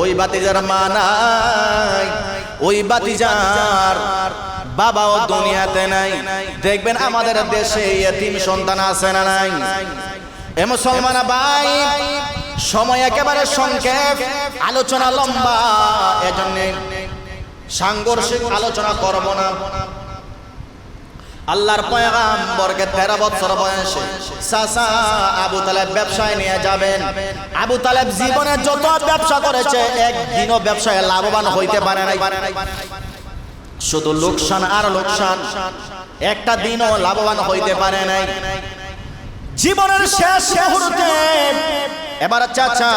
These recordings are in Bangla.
ওই বাতিজার মা নাই ওই বাতিজার বাবাও দুনিয়াতে নাই। দেখবেন আমাদের দেশে এতিম সন্তান আছে না নাই? এ মুসলমান ভাই সময় একেবারে সংক্ষেপ আলোচনা লম্বা। এজন্য সাংঘর্ষিক আলোচনা করব না। আল্লাহর পয়গাম্বরকে তেরো বছর বয়সে সাসা আবু তালেব ব্যবসায় নিয়ে যাবেন। আবু তালেব জীবনে যত ব্যবসা করেছে, একদিনও ব্যবসায় লাভবান হইতে পারে নাই। শুধু লোকসান আর লোকসান, একটা দিনও লাভবান হইতে পারে নাই। জীবনের শেষ মুহূর্তে এবার চাচা,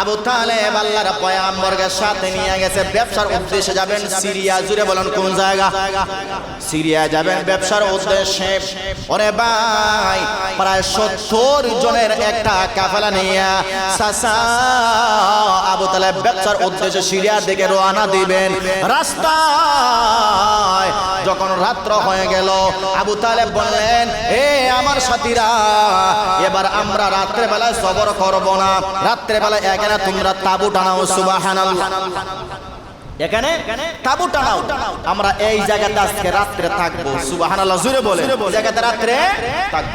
আবু তালেব আল্লাহর পয়গাম্বরকে সাথে নিয়ে গেছে, ব্যবসার উদ্দেশ্যে যাবেন সিরিয়া, জুড়ে বলেন কোন জায়গা? সিরিয়া যাবেন ব্যবসার উদ্দেশ্যে। ওরে ভাই, প্রায় সত্তর জনের একটা কাফেলা নিয়ে সাসা আবু তালেব ব্যবসার উদ্দেশ্যে সিরিয়ার দিকে রওনা দিবেন। রাস্তায় যখন রাত্র হয়ে গেল, আবু তালেব বললেন, এ আমার সাথীরা, এবার আমরা রাত্রে বেলায় সবর করব না। রাত্রে বেলায় এখানে তোমরা তাবু টানাও, সুবাহানাল্লাহ। এখানে তাবু টানাও। আমরা এই জায়গাতে আজকে রাত্রে থাকব জুড়ে বলে জায়গাতে রাত্রে থাকব।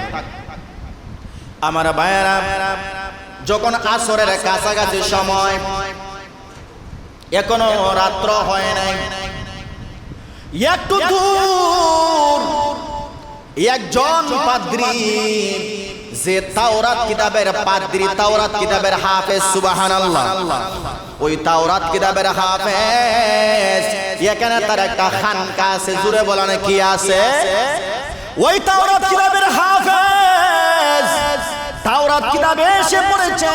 আমার ভাইয়েরা, যখন আসরের কাছাকাছি সময়, এখনও রাত্র হয় নাই। একটু দূর, একজন পাদ্রী যে তাওরাত কিতাবের পাদ্রী তাওরাত কিতাবের হাফেজ, সুবহানাল্লাহ। ওই তাওরাত কিতাবের হাফেজ, এখানে তার একটা খানকা আছে, জুড়ে বলেন কি আছে? ওই তাওরাত কিতাবের হাফেজ। তাওরাত কিতাবে এসে পড়েছে।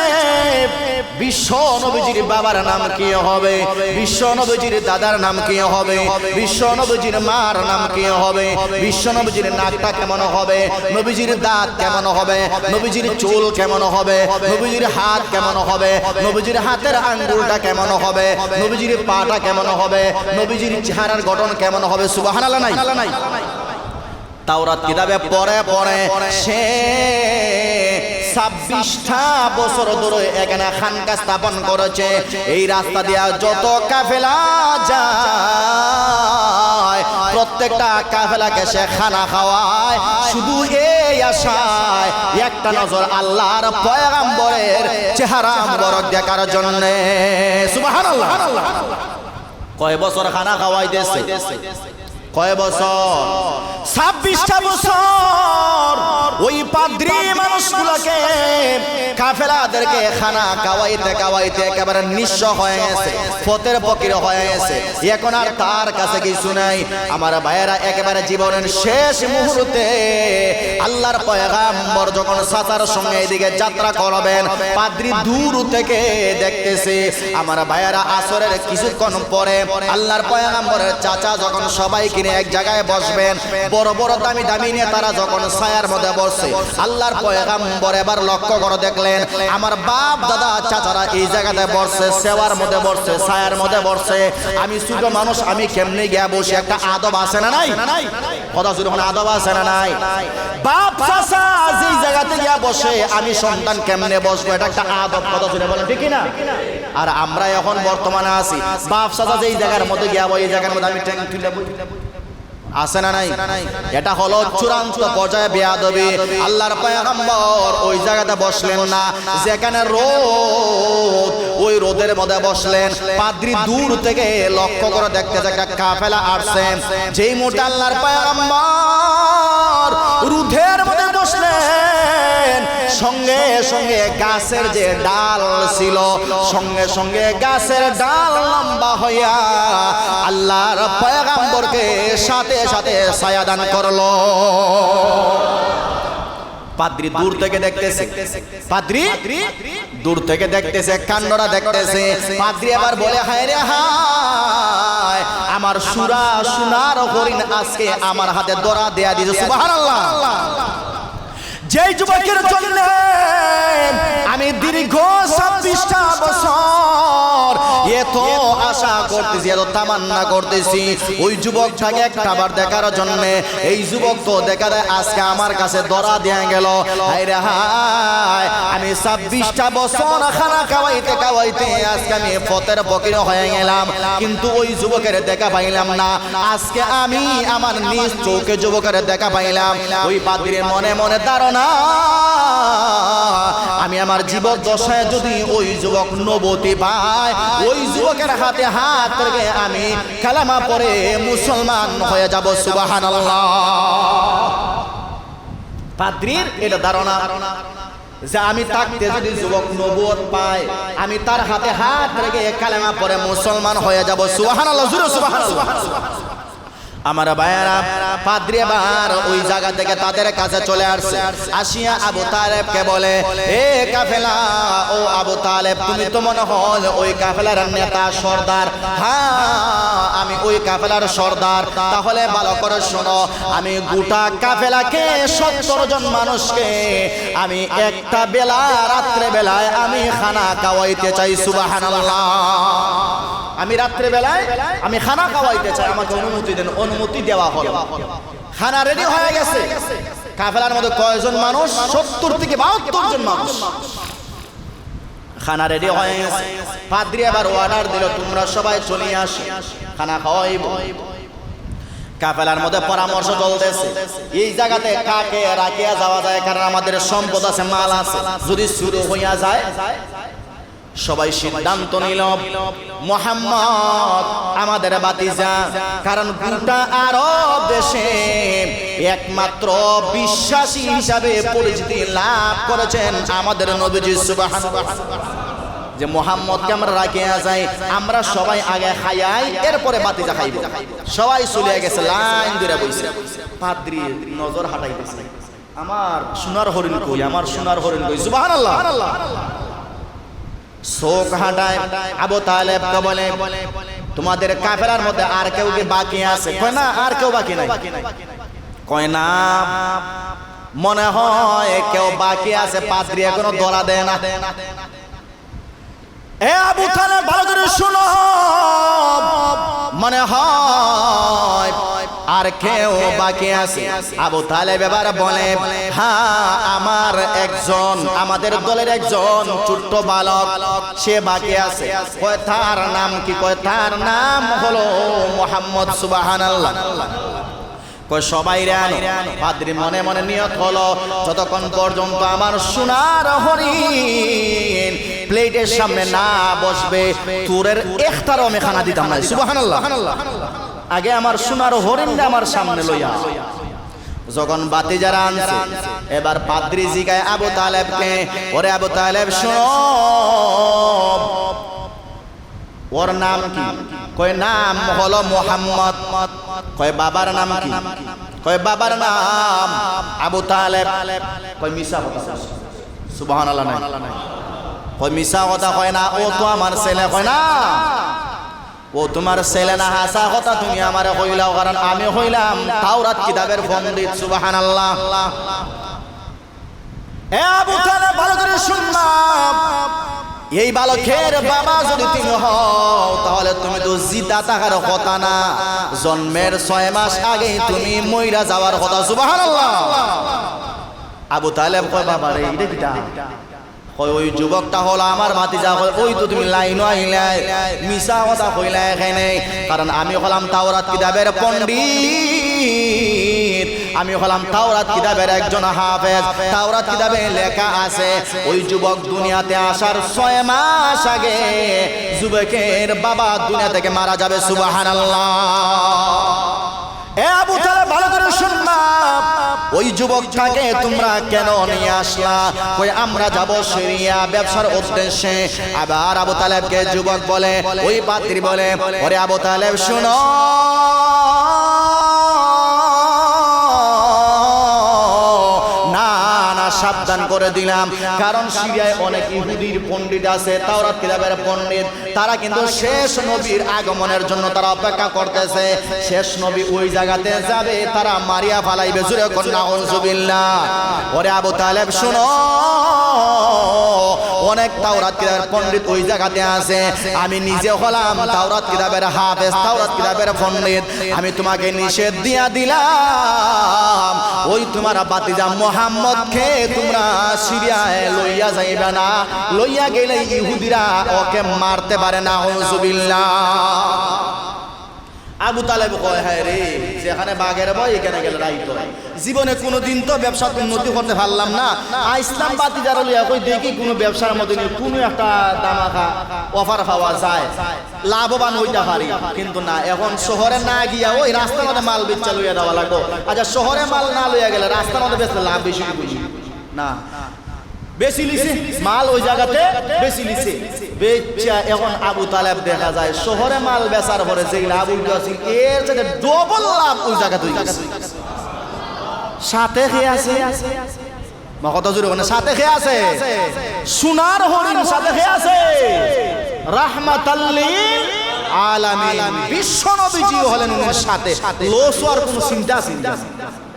বিশ্ব নবীজির বাবার নাম কি হবে? বিশ্ব নবীজির দাদার নাম কি হবে? বিশ্ব নবীজির মার নাম কি হবে? বিশ্ব নবীজির নাকটা কেমন হবে? নবীজির দাঁত কেমন হবে? নবীজির চুল কেমন হবে? নবীজির হাত কেমন হবে? নবীজির হাতের আঙ্গুলটা কেমন হবে? নবীজির পাটা কেমন হবে? নবীজির চেহারার গঠন কেমন হবে? সুবহানাল্লাহ নাই? তাওরাত কিতাবে পড়ে পড়ে। সে ছাব্বিশটা বছর ধরে এখানে খানকা স্থাপন করেছে। এই রাস্তা দিয়া যত কাফেলা যায়, প্রত্যেকটা কাফেলাকে সে খানা খাওয়ায়। শুধু এই আশায় একটা নজর আল্লাহর পয়গাম্বরের চেহারা বরক দেখার জন্য। কয় বছর খানা খাওয়াই খাওয়াইতেছে? কয় বছর? ছাব্বিশটা বছর ওই পাদ্রি মানুষগুলোকে কাফেলাদেরকে খানা খাওয়াইতে খাওয়াইতে একেবারে নিঃস্ব হয়ে গেছে ফতের ফকির হয়ে গেছে। এখন আর তার কাছে কিছু নাই। আমার ভাইয়েরা একেবারে জীবনের শেষ মুহূর্তে আল্লাহর পয়গাম্বর যখন সাঁতার সঙ্গে এদিকে যাত্রা করবেন পাদ্রি দূর থেকে দেখতেছে আমার ভাইয়েরা আসরের কিছুক্ষণ পরে আল্লাহর পয়গাম্বরের চাচা যখন সবাই কিনে এক জায়গায় বসবেন, বড় বড় দামি দামি নিয়ে তারা যখন ছায়ার মধ্যে বসছে আল্লাহর পয়গাম্বর এবার লক্ষ্য করে দেখলেন, আমার বাপ, দাদা, চাচারা এই জায়গাতে বসছে সেওয়ার মধ্যে বসছে ছায়ার মধ্যে বসছে আমি ছোট মানুষ, আমি কেমনে গিয়া বসে, একটা আদব আছে না নাই? কথা শুরু আদব আছে না নাই? বাপ, চাচা যেই জায়গাতে গিয়া বসে, আমি সন্তান কেমনে বসবো, এটা একটা আদব, কথা শুনে বলেন, ঠিক না আর আমরা এখন বর্তমানে আছি, বাপ, চাচা যেই জায়গার মধ্যে গিয়া বই এই জায়গার মধ্যে আমি ট্যাঙ্ক তুলে আছে না নাই? এটা হলো চূড়ান্ত পর্যায়ে বেয়াদবি। আল্লাহর পয়গম্বর ওই জায়গাতে বসলেন না। যেখানে রোদ, ওই রোদের মধ্যে বসলেন। পাদ্রি দূর থেকে লক্ষ্য করে দেখতে একটা কাফেলা আসছেন যেই মোটা আল্লাহর পয়গম্বর রুধের মধ্যে বসলেন সঙ্গে সঙ্গে গাছের যে ডাল ছিল, সঙ্গে সঙ্গে গাছের ডাল লম্বা হইয়া আল্লাহর পয়গাম্বরকে সাথে সাথে ছায়াদান করল। পাদ্রি দূর থেকে দেখতেছে। পাদ্রি দূর থেকে দেখতেছে কান্নরা দেখতেছে। পাদ্রি আবার বলে, হায় রে, হায়, আমার সুরা সুনার হরিণ আজকে আমার হাতে দরা দেয়া দিয়েছে। সুবহানাল্লাহ। যেই যুবকের জন্য আমি দীর্ঘ ছাব্বিশটা বছর এত আশা করতেছি, এত তামান্না করতেছি। ওই যুবকটাকে একটা বার দেখার জন্য, এই যুবক তো দেখা দেয় আজকে আমার কাছে ধরা দিয়ে গেল। আমি ছাব্বিশটা বছর খানা খাওয়াইতে খাওয়াইতে আজকে আমি ফতের ফকির হয়ে গেলাম। কিন্তু ওই যুবকের দেখা পাইলাম না। আজকে আমি আমার নিজ চোখে যুবকের দেখা পাইলাম। ওই পাদ্রীর মনে মনে ধারণা আমার জীবন দশায় যদি ওই যুবক নবতী পায়, ওই যুবকের হাতে হাত রেখে আমি কালামা পরে মুসলমান হয়ে যাব সুবাহান পাদ্রীর এটা ধারণা যে আমি থাকতে যদি যুবক নবুয়ত পায়, আমি তার হাতে হাত রেখে কালেমা পরে মুসলমান হয়ে যাব, সুবহানাল্লাহ, জুরে সুবহানাল্লাহ। আমার ভাইয়ারা, পাদ্রি এবার ওই জায়গা থেকে তাদের কাছে চলে আসছে। আসিয়া আবু তালেবকে বলে, এ কাফেলা, ও আবু তালেব, তুমি তো মনে হয় ওই কাফেলার নেতা সর্দার। হ্যাঁ আমি ওই কাফেলার সর্দার। তাহলে ভালো করে শোনো, আমি গোটা কাফেলাকে সত্তর জন মানুষকে, আমি একটা বেলা, রাত্রে বেলায় আমি খানা খাওয়াইতে চাই, সুবাহানাল্লাহ। আমি রাত্রে বেলায় আমি খানা খাওয়াইতে চাই, আমাকে অনুমতি দেন, অনুমতি দেওয়া হলো। খানা রেডি হয়ে গেছে। কাফেলার মধ্যে কয়জন মানুষ? সত্তর থেকে বাহাত্তর জন মানুষ। খানা রেডি হয়ে গেছে। পাদ্রি আবার অর্ডার দিল, তোমরা সবাই চলে আসো, খানা খাওয়াইব। কাফেলার মধ্যে পরামর্শ চলতেছে, এই জায়গাতে কাকে রাখিয়া যাওয়া যায়? কারণ আমাদের সম্পদ আছে, মাল আছে। যদি শুরু হইয়া যায় সবাই সিদ্ধান্ত নিল, মোহাম্মদ আমাদের বাতিজা, কারণ গোটা আরব দেশে একমাত্র বিশ্বাসী হিসাবে পরিচিতি লাভ করেছেন আমাদের নবীজি সুবহানাল্লাহ যে মোহাম্মদকে আমরা রাখিয়া যাই, আমরা সবাই আগে খাইয়াই, এরপরে বাতি বাতিজা খাইব। সবাই চলে গেছে, লাইন ধরে বইছে। পাদ্রি নজর হাটাইতেছে। আমার সোনার হরিণ কই? আমার সোনার হরিণ কই? সুবহানাল্লাহ। শোক হাঁটায় আবু তালেব কে বলে, তোমাদের কাফেলার মধ্যে আর কেউ কি বাকি আছে? কয় না, আর কেউ বাকি নাই। কয় না, মনে হয় কেউ বাকি আছে পাত্রী এখনও ধরা দেয় না। এ আবু তালেব, ভালো করে শুনো। মনে হয় আর কেউ বাকি আছে। আবু তালেব এবার বলে হ্যাঁ আমার একজন আমাদের দলের একজন ছোট্ট বালক সে বাকি আছে। কয় তার নাম কি? কয় তার নাম হলো মোহাম্মদ সুবাহানাল্লাহ। কয় সবাই রেন পাদ্রি মনে মনে নিয়ত হলো যতক্ষণ পর্যন্ত আমার সোনার হরিণ প্লেটের সামনে না বসবে তোরের একটারও আমি খানা দিতাম না। সুবহানাল্লাহ। আগে আমার সোনার হরিণটা আমার সামনে লইয়া যখন বাতি যারা আনছে, এবার পাদ্রি জিগায়, আবু তালেবকে, ওরে আবু তালেব, শোনো। ওর নাম কি? কয়, নাম হলো মোহাম্মদ। কয়, বাবার নাম কি? কয়, বাবার নাম আবু তালেব। কয় মিশা কথা সুবহানাল্লাহ কয় মিশা কথা কয় না, ও তো আমার ছেলে, কয় না? ও, তোমার ছেলে না, হাসা কথা তুমি আমারে কইলাও, কারণ আমি হইলাম তাওরাত কিতাবের পণ্ডিত, সুবহানাল্লাহ। এ আবু ভালো করে শুনলাম এই বালকের বাবা যদি তুমি হও, তাহলে তুমি তো জিতা থাকার কথা না। জন্মের ছয় মাস আগেই তুমি মইরা যাওয়ার কথা, সুবহানাল্লাহ। আবু তালেব কয় বাবা রে এটা ওই যুবকটা হলো আমার ভাতিজা। কয়, ওই তো তুমি লাইনও আইলাই মিশা কথা কইলা এখানে। কারণ আমি হলাম তাওরাত কিতাবের পণ্ডিত। আমি হলাম তাওরাত কিতাবের একজন হাফেজ। তাওরাত কিতাবে লেখা আছে, ওই যুবক দুনিয়াতে আসার ছয় মাস আগে যুবকের বাবা দুনিয়া থেকে মারা যাবে, সুবহানাল্লাহ। এ আবু তালেব ভালো করে শুনলাম ওই যুবকটাকে তোমরা কেন নিয়ে আসলা? ওই আমরা যাব সিরিয়া ব্যবসার উদ্দেশ্যে। আবার আবু তালেবকে যুবক বলে, ওই পাত্রী বলে, ওরে আবু তালেব, শুনো। সাবধান করে দিলাম। কারণ সিরিয়ায় অনেক ইহুদির পণ্ডিত আছে, তাওরাত কিতাবের পণ্ডিত। তারা কিন্তু শেষ নবীর আগমনের জন্য তারা অপেক্ষা করতেছে। শেষ নবী ওই জায়গাতে যাবে, তারা মারিয়া ফালাইবে। জুরে কন্যা অনসুবিল্লা ওরে আবু তালেব, শুনো। অনেক তাওরাত কিতাবের পণ্ডিত ওই জায়গাতে আছে। আমি নিজে হলাম তাওরাত কিতাবের হাফেজ, তাওরাত কিতাবের পণ্ডিত। আমি তোমাকে নিষেধ দিয়া দিলাম। ওই তোমার বাতিজা মোহাম্মদ খে তোমরা সিরিয়ায় লইয়া যাইবে না। লইয়া গেলে ইহুদিরা ওকে মারতে পারে না হুজুবিল্লাহ আবু তালেব কয় হ্যাঁ রে, যেখানে বাঘের বয় এখানে গেলে রাইত জীবনে কোনোদিন তো ব্যবসা উন্নতি করতে পারলাম না। ইসলাম বাতি যারা লইয়া কই, দেখি কোনো ব্যবসার মধ্যে কোনো একটা দামাখা অফার পাওয়া যায়। লাভবান হইতে পারি, কিন্তু না, এখন শহরে না গিয়া ওই রাস্তার মধ্যে মাল বেচা লইয়া দেওয়া লাগো আচ্ছা শহরে মাল না লইয়া গেলে রাস্তার মধ্যে বেচলে লাভ বেশি বুঝি? না। বেশি লিছে মাল ওই জায়গাতে বেশি লিছে। বেচা এখন আবু তালেব দেখা যায় শহরে মাল বেচার পরে যেগুলো আবু আছে এর থেকে ডবল লাভ ওই জায়গাতে। গেছে সাথে খেয়ে আছে? কত জোরে মানে সাথে খেয়ে আছে? সোনার হরিণ সাথে খেয়ে আছে? রাহমাতাল্লিল আলামিন। বিশ্ব নবীজি হলেন উনার সাথে। লোস আর কোনো চিন্তা চিন্তা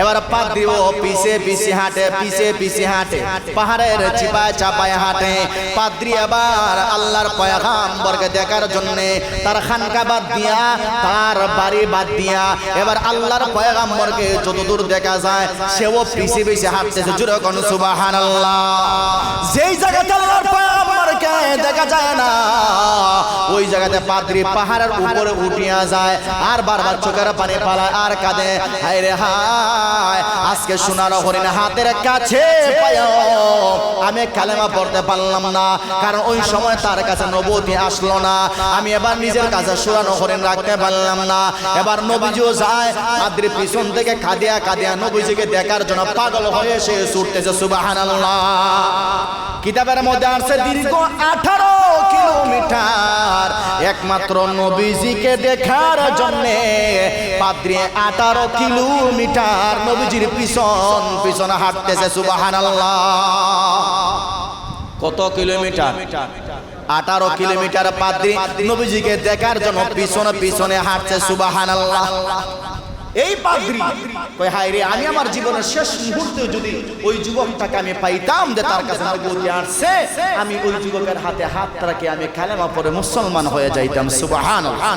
এবার পাদ্রিও পিছে পিছে হাঁটে পিছে পিছে হাঁটে। পাহাড়ের চিপায় চাপায় হাঁটে। পাদ্রি এবার আল্লাহর পয়গাম্বরকে দেখার জন্য তার খানকা বাদ দিয়া তার বাড়ি বাদ দিয়া। এবার আল্লাহর পয়গাম্বরকে যতদূর দেখা যায় সেও পিছে পিছে হাঁটতেছে। জুড়ে কোন সুবহানাল্লাহ। যেই জায়গাতে আল্লাহর পয়গাম্বরকে দেখা যায় না ওই জায়গাতে পাদ্রি পাহাড়ের উপরে উঠিয়া যায়। আর বারবার চোখের পানি পালায় আর কাঁদে। হায় রে হায়। আজকে সোনার হরিণ হাতের কাছে আমি কালেমা পড়তে পারলাম না, কারণ ওই সময় তার কাছে নবতী আসলো না। আমি এবার নিজের কাছে সোনার হরিণ রাখতে পারলাম না। এবার নবীজিও যায় পাদ্রি পিছন থেকে কাঁদিয়া কাঁদিয়া নবীজিকে দেখার জন্য পাগল হয়ে সে ছুটতেছে, সুবহানাল্লাহ। কিতাবের মধ্যে আসছে দীর্ঘ আঠারো কিলোমিটার। একমাত্র নবীজিকে দেখার জন্যে পাদ্রি আঠারো কিলোমিটার নবীজির পিছন পিছন হাঁটতেছে সুবাহান কত কিলোমিটার? আঠারো কিলোমিটার পাদ্রি নবীজিকে দেখার জন্য পিছনে পিছনে হাঁটছে সুবাহান এই পাদ্রি কই হায় রে, আমি আমার জীবনের শেষ মুহূর্তে যদি ওই যুবকটাকে আমি পাইতাম যে তার কাছে নবুতি আসছে, আমি ওই যুবকের হাতে হাত রাখে আমি কালেমা পরে মুসলমান হয়ে যাইতাম। সুবহানাল্লাহ।